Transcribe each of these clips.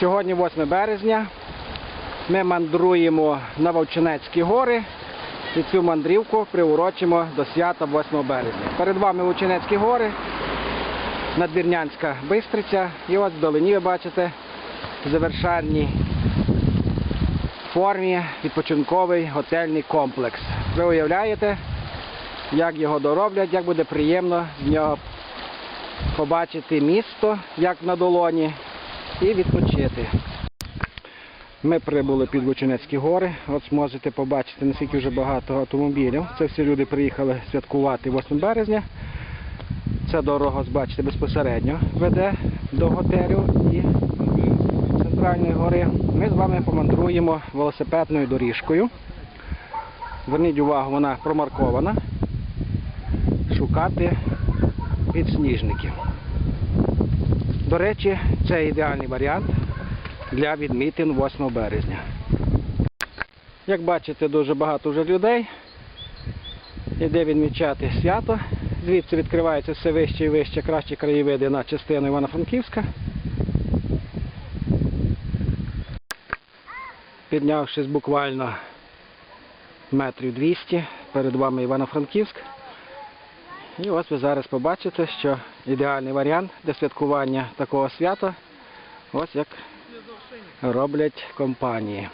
Сьогодні 8 березня. Ми мандруємо на Вовчинецькі гори і цю мандрівку приурочимо до свята 8 березня. Перед вами Вовчинецькі гори, Надвірнянська Бистриця. І от вдалині ви бачите в завершальній формі відпочинковий готельний комплекс. Ви уявляєте, як його дороблять, як буде приємно з нього побачити місто, як на долоні, і відпочити. Ми прибули під Лучинецькі гори. От зможете побачити, наскільки вже багато автомобілів. Це всі люди приїхали святкувати 8 березня. Ця дорога, бачите, безпосередньо веде до готелю і центральної гори. Ми з вами помандруємо велосипедною доріжкою. Зверніть увагу, вона промаркована. Шукати підсніжників. До речі, це ідеальний варіант для відмітин 8 березня. Як бачите, дуже багато вже людей. Іде відмічати свято. Звідси відкриваються все вище і вище кращі краєвиди на частину Івано-Франківська. Піднявшись буквально метрів 200, перед вами Івано-Франківськ. І ось ви зараз побачите, що ідеальний варіант для святкування такого свята, ось як роблять компанії.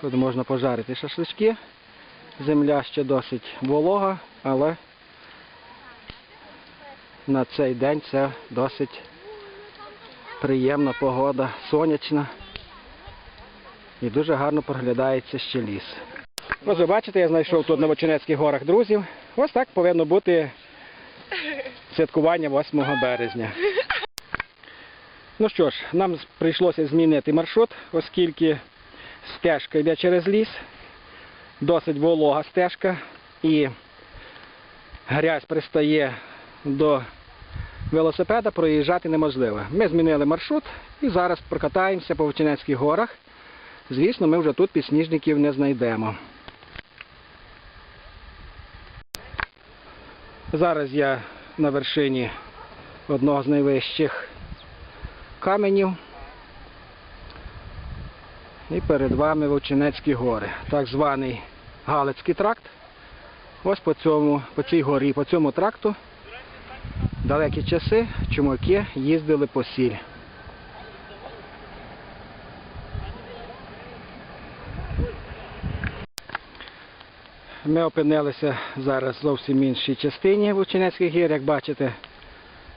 Тут можна пожарити шашлички. Земля ще досить волога, але на цей день це досить приємна погода, сонячна і дуже гарно проглядається ще ліс. Ось ви бачите, я знайшов тут на Вочинецьких горах друзів. Ось так повинно бути святкування 8 березня. Ну що ж, нам прийшлося змінити маршрут, оскільки стежка йде через ліс, досить волога стежка і грязь пристає до велосипеда, проїжджати неможливо. Ми змінили маршрут і зараз прокатаємося по Вовчинецьких горах. Звісно, ми вже тут підсніжників не знайдемо. Зараз я на вершині одного з найвищих каменів. І перед вами Вовчинецькі гори, так званий Галицький тракт. Ось по, цьому, по цій горі, по цьому тракту далекі часи чумаки їздили по сіль. Ми опинилися зараз в зовсім іншій частині Вовчинецьких гір, як бачите,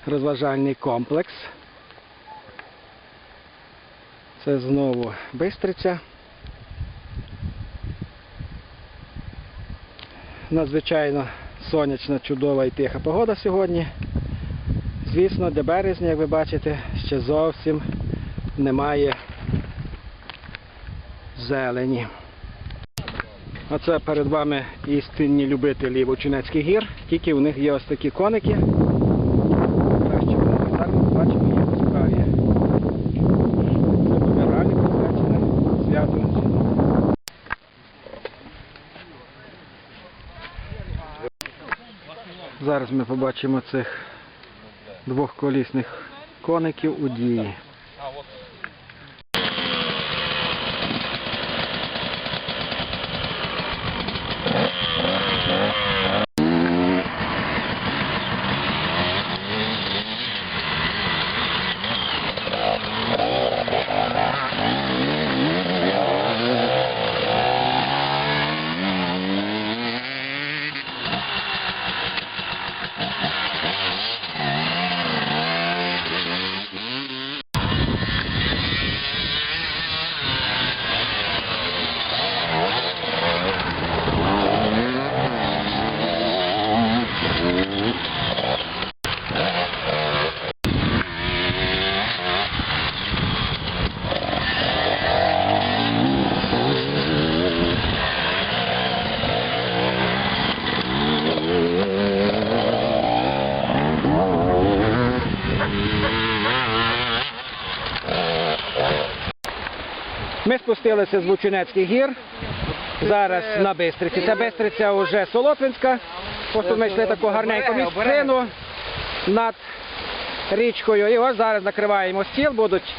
розважальний комплекс. Це знову Бистриця. Надзвичайно сонячна, чудова і тиха погода сьогодні. Звісно, для березня, як ви бачите, ще зовсім немає зелені. Оце перед вами істинні любителі Вовчинецьких гір, тільки у них є ось такі коники. Це. Зараз ми побачимо цих двохколісних коників у дії. Ми спустилися з Лучинецьких гір. Зараз на Бистриці. Це Бистриця вже Солотвинська. Просто ми йшли таку гарненьку місцину над річкою. І ось зараз накриваємо стіл, будуть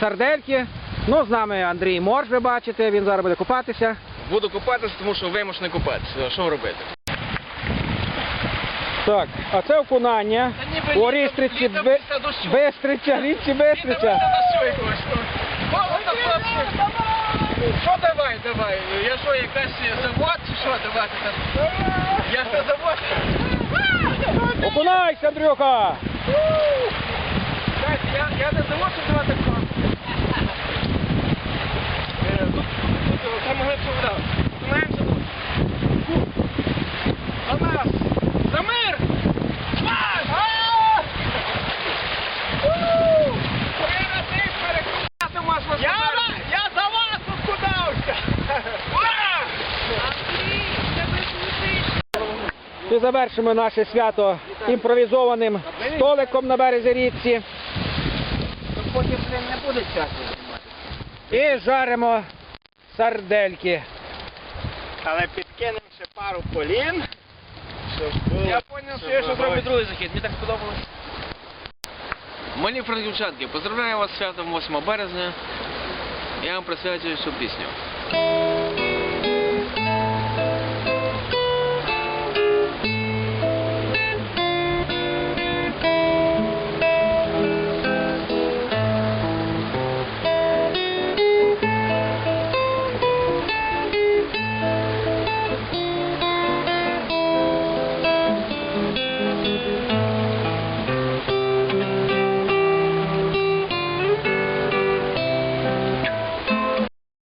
сардельки. Ну, з нами Андрій Морж, ви бачите, він зараз буде купатися. Буду купатися, тому що вимушений купатися. Що робити? Так, а це окунання. Та ніби У літом- Рістриці літом Би- після дощу. Бистриця, річці Бистриця. Що давай, давай? Я що, якась завод чи що давати там? Я що завод? Окунайся, Андрюха! Я не завод, що давати І завершимо наше свято імпровізованим столиком на березі річці. Потім не буде часу. І жаримо сардельки. Але підкинемо ще пару полін. Я зрозумів, що я ще зроблю другий захід. Мені так сподобалось. Малі франківчанки, поздравляю вас з святом 8 березня. Я вам присвячую цю пісню.